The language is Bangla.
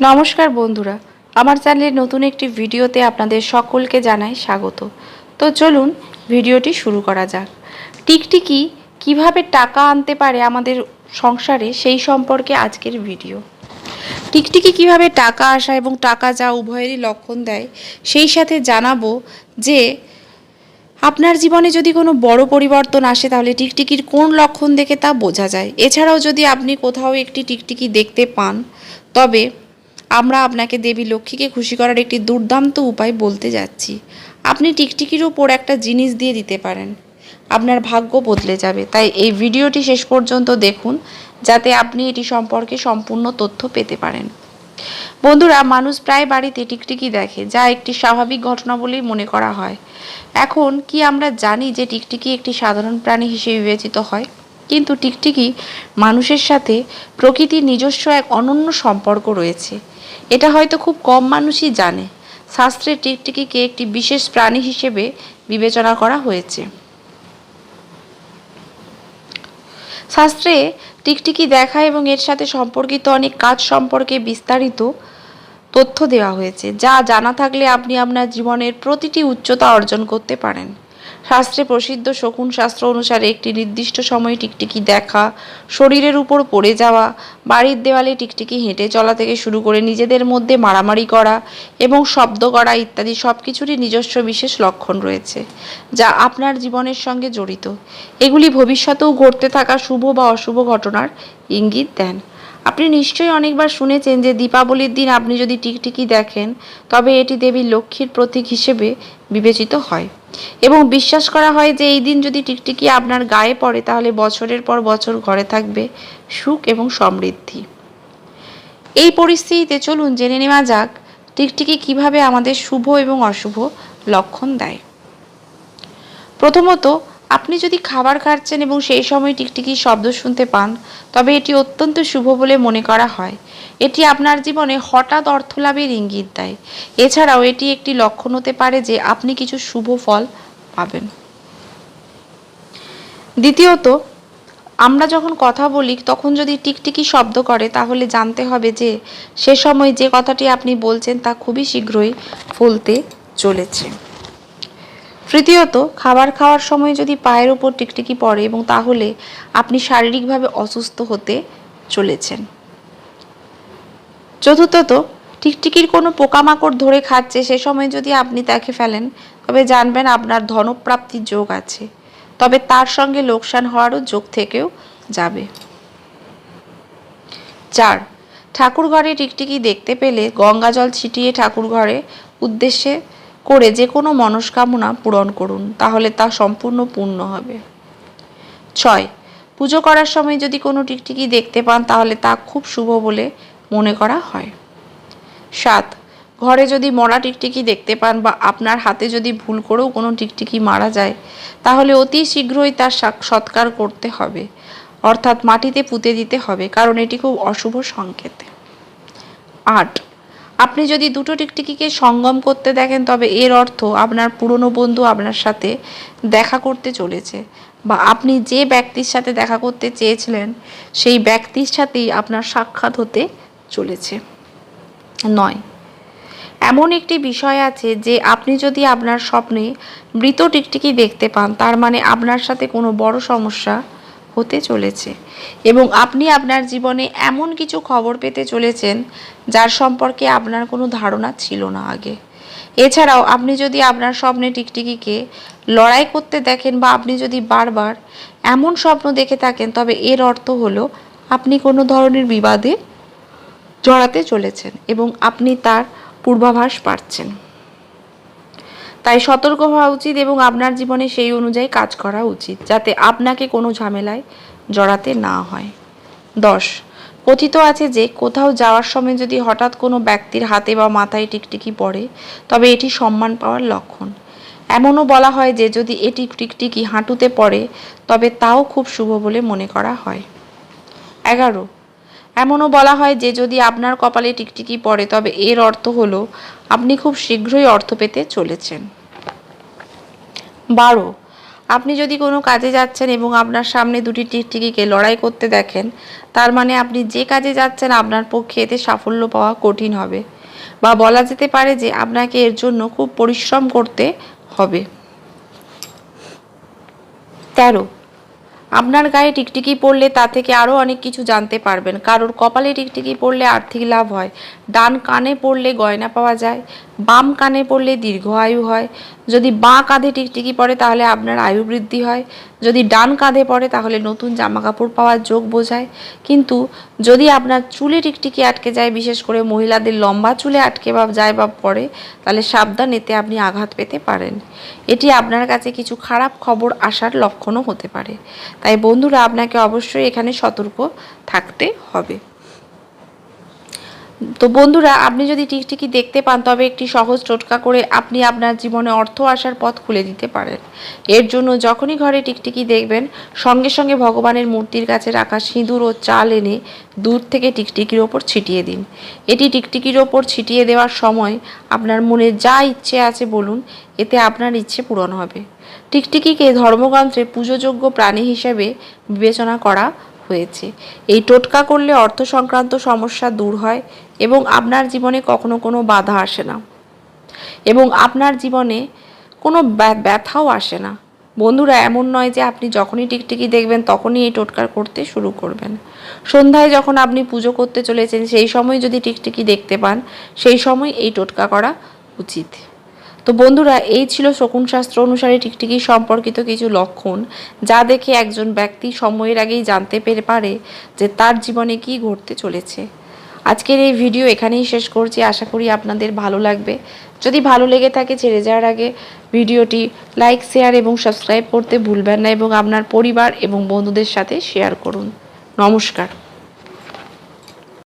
নমস্কার বন্ধুরা, আমার চ্যানেলের নতুন একটি ভিডিওতে আপনাদের সকলকে জানাই স্বাগত। তো চলুন ভিডিওটি শুরু করা যাক। টিকটিকি কীভাবে টাকা আনতে পারে আমাদের সংসারে সেই সম্পর্কে আজকের ভিডিও। টিকটিকি কীভাবে টাকা আসা এবং টাকা যা উভয়েরই লক্ষণ দেয়, সেই সাথে জানাব যে, আপনার জীবনে যদি কোনো বড় পরিবর্তন আসে তাহলে টিকটিকির কোন লক্ষণ দেখে তা বোঝা যায়। এছাড়াও যদি আপনি কোথাও একটি টিকটিকি দেখতে পান, তবে আমরা আপনাকে দেবী লক্ষ্মীকে খুশি করার একটি দুর্দান্ত উপায় বলতে যাচ্ছি। আপনি টিকটিকির উপর একটা জিনিস দিয়ে দিতে পারেন। আপনার ভাগ্য বদলে যাবে। তাই এই ভিডিওটি শেষ পর্যন্ত দেখুন, যাতে আপনি এটি সম্পর্কে সম্পূর্ণ তথ্য পেতে পারেন। বন্ধুরা, মানুষ প্রায় বাড়িতে টিকটিকি দেখে, যা একটি স্বাভাবিক ঘটনা বলেই মনে করা হয়। এখন কি আমরা জানি যে টিকটিকি একটি সাধারণ প্রাণী হিসেবে বিবেচিত হয়? কিন্তু টিকটিকি মানুষের সাথে প্রকৃতির নিজস্ব এক অনন্য সম্পর্ক রয়েছে। এটা হয়তো খুব কম মানুষই জানে। শাস্ত্রে টিকটিকিকে একটি বিশেষ প্রাণী হিসেবে বিবেচনা করা হয়েছে। শাস্ত্রে টিকটিকি দেখা এবং এর সাথে সম্পর্কিত অনেক কাজ সম্পর্কে বিস্তারিত তথ্য দেওয়া হয়েছে, যা জানা থাকলে আপনি আপনার জীবনের প্রতিটি উচ্চতা অর্জন করতে পারেন। শাস্ত্রে প্রসিদ্ধ শকুন শাস্ত্র অনুসারে একটি নির্দিষ্ট সময়ে টিকটিকি দেখা, শরীরের উপর পড়ে যাওয়া, বাড়ির দেওয়ালে টিকটিকি হেঁটে চলা থেকে শুরু করে নিজেদের মধ্যে মারামারি করা এবং শব্দ করা ইত্যাদি সব কিছুরই নিজস্ব বিশেষ লক্ষণ রয়েছে, যা আপনার জীবনের সঙ্গে জড়িত। এগুলি ভবিষ্যতেও ঘটতে থাকা শুভ বা অশুভ ঘটনার ইঙ্গিত দেন। আপনি নিশ্চয়ই অনেকবার শুনেছেন যে দীপাবলির দিন আপনি যদি টিকটিকি দেখেন, তবে এটি দেবী লক্ষ্মীর প্রতীক হিসেবে বিবেচিত হয়। এবং বিশ্বাস করা হয় যে এই দিন যদি টিকটিকি আপনার গায়ে পড়ে, তাহলে বছরের পর বছর ঘরে থাকবে সুখ এবং সমৃদ্ধি। এই পরিস্থিতিতে চলুন জেনে নেওয়া যাক, টিকটিকি কীভাবে আমাদের শুভ এবং অশুভ লক্ষণ দেয়। প্রথমত আপনি যদি খাবার খাচ্ছেন এবং সেই সময় টিকটিকির শব্দ শুনতে পান, তবে এটি অত্যন্ত শুভ বলে মনে করা হয়। এটি আপনার জীবনে হঠাৎ অর্থলাভের ইঙ্গিত দেয়। এছাড়াও এটি একটি লক্ষণ হতে পারে যে আপনি কিছু শুভ ফল পাবেন। দ্বিতীয়ত, আমরা যখন কথা বলি, তখন যদি টিকটিকি শব্দ করে, তাহলে জানতে হবে যে সে সময় যে কথাটি আপনি বলছেন, তা খুবই শীঘ্রই ফলতে চলেছে। তৃতীয়ত, খাবার খাওয়ার সময় যদি পায়ের ওপর টিকটিকি পড়ে এবং তাহলে আপনি শারীরিকভাবে অসুস্থ হতে চলেছেন। চতুর্থত, টিকটিকির কোনো পোকামাকড় ধরে খাচ্ছে, সে সময় যদি আপনি তাকে ফেলেন, তবে জানবেন আপনার ধনপ্রাপ্তির যোগ আছে। তবে তার সঙ্গে লোকসান হওয়ারও যোগ থেকেও যাবে। চার ঠাকুর ঘরে টিকটিকি দেখতে পেলে গঙ্গা জল ছিটিয়ে ঠাকুর ঘরে উদ্দেশ্যে করে যে কোনো মনস্কামনা পূরণ করুন, তাহলে তা সম্পূর্ণ পূর্ণ হবে। ছয়, পুজো করার সময় যদি কোনো টিকটিকি দেখতে পান, তাহলে তা খুব শুভ বলে মনে করা হয়। সাত, ঘরে যদি মরা টিকটিকি দেখতে পান বা আপনার হাতে যদি ভুল করেও কোনো টিকটিকি মারা যায়, তাহলে অতি শীঘ্রই তার সৎকার করতে হবে। অর্থাৎ মাটিতে পুঁতে দিতে হবে, কারণ এটি খুব অশুভ সংকেত। আট আপনি যদি দুটো টিকটিকিকে সঙ্গম করতে দেখেন, তবে এর অর্থ আপনার পুরনো বন্ধু আপনার সাথে দেখা করতে চলেছে বা আপনি যে ব্যক্তির সাথে দেখা করতে চেয়েছিলেন, সেই ব্যক্তির সাথেই আপনার সাক্ষাৎ হতে চলেছে। নয়, এমন একটি বিষয় আছে যে আপনি যদি আপনার স্বপ্নে মৃত টিকটিকি দেখতে পান, তার মানে আপনার সাথে কোনো বড় সমস্যা হতে চলেছে এবং আপনি আপনার জীবনে এমন কিছু খবর পেতে চলেছেন যার সম্পর্কে আপনার কোনো ধারণা ছিল না আগে। এছাড়াও আপনি যদি আপনার স্বপ্নে টিকটিকিকে লড়াই করতে দেখেন বা আপনি যদি বারবার এমন স্বপ্ন দেখে থাকেন, তবে এর অর্থ হলো আপনি কোনো ধরনের বিবাদে জড়াতে চলেছেন এবং আপনি তার পূর্বাভাস পাচ্ছেন। তাই সতর্ক হওয়া উচিত এবং আপনার জীবনে সেই অনুযায়ী কাজ করা উচিত যাতে আপনাকে কোনো ঝামেলায় জড়াতে না হয়। দশ, কথিত আছে যে কোথাও যাওয়ার সময় যদি হঠাৎ কোনো ব্যক্তির হাতে বা মাথায় টিকটিকি পড়ে, তবে এটি সম্মান পাওয়ার লক্ষণ। এমনও বলা হয় যে যদি এটি টিকটিকি হাঁটুতে পড়ে, তবে তাও খুব শুভ বলে মনে করা হয়। এগারো এমনও বলা হয় যে যদি আপনার কপালে টিকটিকি পড়ে, তবে এর অর্থ হলো আপনি খুব শীঘ্রই অর্থ পেতে চলেছেন। বারো, আপনি যদি কোনো কাজে যাচ্ছেন এবং আপনার সামনে দুটি টিকটিকিকে লড়াই করতে দেখেন, তার মানে আপনি যে কাজে যাচ্ছেন আপনার পক্ষে এতে সাফল্য পাওয়া কঠিন হবে বা বলা যেতে পারে যে আপনাকে এর জন্য খুব পরিশ্রম করতে হবে। তেরো আপনার গায়ে টিকটিকি পড়লে তা থেকে আরও অনেক কিছু জানতে পারবেন। কারোর কপালে টিকটিকি পড়লে আর্থিক লাভ হয়। ডান কানে পড়লে গয়না পাওয়া যায়। বাম কানে পড়লে দীর্ঘ আয়ু হয়। যদি বাঁ কাঁধে টিকটিকি পড়ে তাহলে আপনার আয়ু বৃদ্ধি হয়। যদি ডান কাঁধে পড়ে, তাহলে নতুন জামা কাপড় পাওয়ার যোগ বোঝায়। কিন্তু যদি আপনার চুলে টিকটিকি আটকে যায়, বিশেষ করে মহিলাদের লম্বা চুলে আটকে বা যায় বা পড়ে, তাহলে সাবধান এতে আপনি আঘাত পেতে পারেন। এটি আপনার কাছে কিছু খারাপ খবর আসার লক্ষণও হতে পারে। তাই বন্ধুরা, আপনাকে অবশ্যই এখানে সতর্ক থাকতে হবে। তো বন্ধুরা, আপনি যদি টিকটিকি দেখতে পান, তবে একটি সহজ টোটকা করে আপনি আপনার জীবনে অর্থ আসার পথ খুলে দিতে পারেন। এর জন্য যখনই ঘরে টিকটিকি দেখবেন, সঙ্গে সঙ্গে ভগবানের মূর্তির কাছে রাখা সিঁদুর ও চাল এনে দূর থেকে টিকটিকির ওপর ছিটিয়ে দিন। এটি টিকটিকির ওপর ছিটিয়ে দেওয়ার সময় আপনার মনে যা ইচ্ছে আছে বলুন, এতে আপনার ইচ্ছে পূরণ হবে। টিকটিকিকে ধর্মগ্রন্থে পুজোযোগ্য প্রাণী হিসেবে বিবেচনা করা হয়েছে। এই টোটকা করলে অর্থ সংক্রান্ত সমস্যা দূর হয় এবং আপনার জীবনে কখনো কোনো বাধা আসে না। এবং আপনার জীবনে কোনো ব্যথাও আসে না। বন্ধুরা, এমন নয় যে আপনি যখনই টিকটিকি দেখবেন তখনই এই টোটকা করতে শুরু করবেন। সন্ধ্যায় যখন আপনি পুজো করতে চলেছেন, সেই সময় যদি টিকটিকি দেখতে পান, সেই সময় এই টোটকা করা উচিত। তো বন্ধুরা, এই ছিল শকুন শাস্ত্র অনুসারে টিকটিকি সম্পর্কিত কিছু লক্ষণ, যা দেখে একজন ব্যক্তি সময়ের আগেই জানতে পেরে পারে যে তার জীবনে কি ঘটতে চলেছে। আজকের এই ভিডিও এখানেই শেষ করছি। আশা করি আপনাদের ভালো লাগবে। যদি ভালো লেগে থাকে ছেড়ে যাওয়ার আগে ভিডিওটি লাইক, শেয়ার এবং সাবস্ক্রাইব করতে ভুলবেন না এবং আপনার পরিবার এবং বন্ধুদের সাথে শেয়ার করুন। নমস্কার।